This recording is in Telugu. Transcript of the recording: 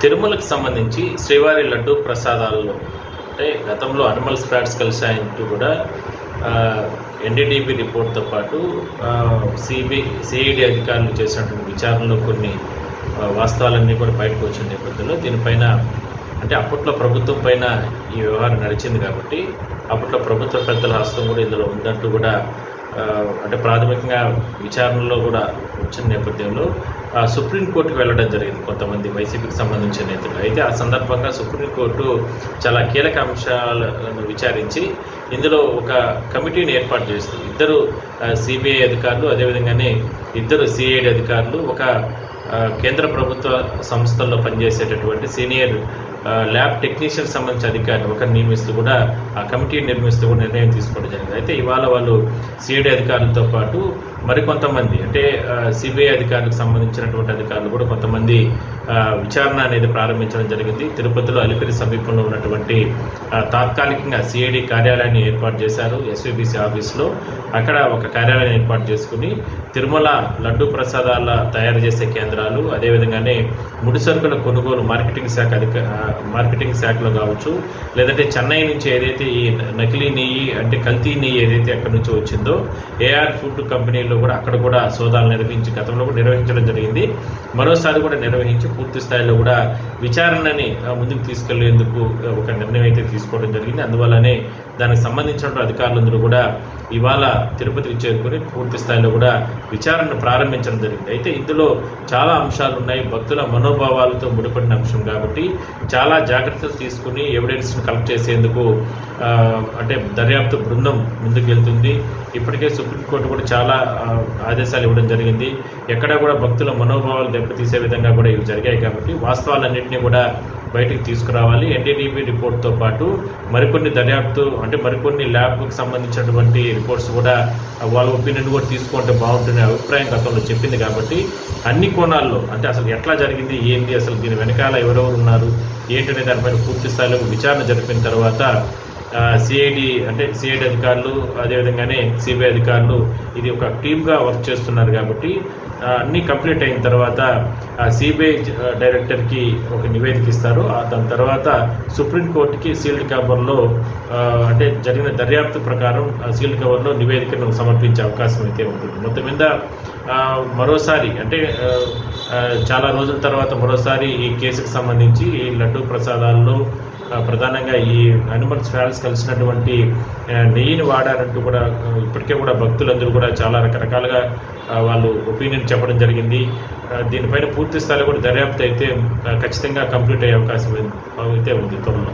తిరుమలకు సంబంధించి శ్రీవారి లడ్డు ప్రసాదాలలో అంటే గతంలో అనిమల్స్ ఫ్యాట్స్ కలిసాయంటూ కూడా ఎన్డీడీబీ రిపోర్ట్తో పాటు సిబి సిఐడి అధికారులు చేసినటువంటి విచారణలో కొన్ని వాస్తవాలన్నీ కూడా బయటకు వచ్చిన నేపథ్యంలో దీనిపైన అంటే అప్పట్లో ప్రభుత్వం పైన ఈ వ్యవహారం నడిచింది కాబట్టి అప్పట్లో ప్రభుత్వ పెద్దల హస్తం కూడా ఇందులో ఉందంటూ కూడా అంటే ప్రాథమికంగా విచారణలో కూడా వచ్చిన నేపథ్యంలో సుప్రీంకోర్టు వెళ్ళడం జరిగింది కొంతమంది వైసీపీకి సంబంధించిన నేతలు. అయితే ఆ సందర్భంగా సుప్రీంకోర్టు చాలా కీలక అంశాలను విచారించి ఇందులో ఒక కమిటీని ఏర్పాటు చేస్తుంది ఇద్దరు సిబిఐ అధికారులు అదేవిధంగానే ఇద్దరు సిఐడి అధికారులు ఒక కేంద్ర ప్రభుత్వ సంస్థల్లో పనిచేసేటటువంటి సీనియర్ ల్యాబ్ టెక్నీషియన్ సంబంధించిన అధికారులు ఒకరిని నియమిస్తూ కూడా ఆ కమిటీని నిర్మిస్తూ కూడా నిర్ణయం తీసుకోవడం జరిగింది. అయితే ఇవాళ వాళ్ళు సిఐడి అధికారులతో పాటు మరికొంతమంది అంటే సిబిఐ అధికారులకు సంబంధించినటువంటి అధికారులు కూడా కొంతమంది విచారణ అనేది ప్రారంభించడం జరిగింది. తిరుపతిలో అలిపిరి సమీపంలో ఉన్నటువంటి తాత్కాలికంగా సిఐడి కార్యాలయాన్ని ఏర్పాటు చేశారు ఎస్విబిసి ఆఫీస్లో. అక్కడ ఒక కార్యాలయం ఏర్పాటు చేసుకుని తిరుమల లడ్డు ప్రసాదాల తయారు చేసే కేంద్రాలు అదేవిధంగానే ముడి సరుకుల కొనుగోలు మార్కెటింగ్ శాఖ అధిక మార్కెటింగ్ శాఖలో కావచ్చు లేదంటే చెన్నై నుంచి ఏదైతే ఈ నకిలీ నెయ్యి అంటే కల్తీ నెయ్యి ఏదైతే అక్కడి నుంచి వచ్చిందో ఏఆర్ ఫుడ్ కంపెనీలో కూడా అక్కడ కూడా సోదాలు నిర్వహించి గతంలో కూడా నిర్వహించడం జరిగింది. మరోసారి కూడా నిర్వహించి పూర్తి స్థాయిలో కూడా విచారణని ముందుకు తీసుకెళ్ళేందుకు ఒక నిర్ణయం అయితే తీసుకోవడం జరిగింది. అందువల్లనే దానికి సంబంధించిన అధికారులందరూ కూడా ఇవాళ తిరుపతికి చేరుకుని పూర్తి స్థాయిలో కూడా విచారణను ప్రారంభించడం జరిగింది. అయితే ఇందులో చాలా అంశాలు ఉన్నాయి. భక్తుల మనోభావాలతో ముడిపడిన అంశం కాబట్టి చాలా జాగ్రత్తలు తీసుకుని ఎవిడెన్స్ని కలెక్ట్ చేసేందుకు అంటే దర్యాప్తు బృందం ముందుకు వెళ్తుంది. ఇప్పటికే సుప్రీంకోర్టు కూడా చాలా ఆదేశాలు ఇవ్వడం జరిగింది. ఎక్కడా కూడా భక్తుల మనోభావాలు దెబ్బతీసే విధంగా కూడా ఇవి జరిగాయి కాబట్టి వాస్తవాలన్నింటినీ కూడా బయటికి తీసుకురావాలి. ఎన్డీటీవీ రిపోర్ట్తో పాటు మరికొన్ని దర్యాప్తు అంటే మరికొన్ని ల్యాబ్కి సంబంధించినటువంటి రిపోర్ట్స్ కూడా వాళ్ళ ఒపీనియన్ కూడా తీసుకుంటే బాగుంటుంది అభిప్రాయం గతంలో చెప్పింది కాబట్టి అన్ని కోణాల్లో అంటే అసలు ఎట్లా జరిగింది ఏంటి అసలు దీని వెనకాల ఎవరెవరు ఉన్నారు ఏంటనే దానిపైన పూర్తి స్థాయిలో విచారణ జరిపిన తర్వాత సిఐడి అంటే సిఐడి అధికారులు అదేవిధంగానే సిబిఐ అధికారులు ఇది ఒక టీమ్గా వర్క్ చేస్తున్నారు కాబట్టి అన్నీ కంప్లీట్ అయిన తర్వాత సిబిఐ డైరెక్టర్కి ఒక నివేదిక ఇస్తారు. దాని తర్వాత సుప్రీంకోర్టుకి సీల్డ్ కవర్లో అంటే జరిగిన దర్యాప్తు ప్రకారం ఆ సీల్డ్ కవర్లో నివేదికను సమర్పించే అవకాశం అయితే ఉంటుంది. మొత్తం మీద మరోసారి అంటే చాలా రోజుల తర్వాత మరోసారి ఈ కేసుకు సంబంధించి ఈ లడ్డు ప్రసాదాల్లో ప్రధానంగా ఈ అనిమల్స్ ఫ్యాన్స్ కలిసినటువంటి నెయ్యిని వాడారంటూ కూడా ఇప్పటికే కూడా భక్తులందరూ కూడా చాలా రకరకాలుగా వాళ్ళు ఒపీనియన్ చెప్పడం జరిగింది. దీనిపైన పూర్తి స్థాయిలో కూడా దర్యాప్తు అయితే ఖచ్చితంగా కంప్లీట్ అయ్యే అవకాశం అయితే ఉంది. త్వరలో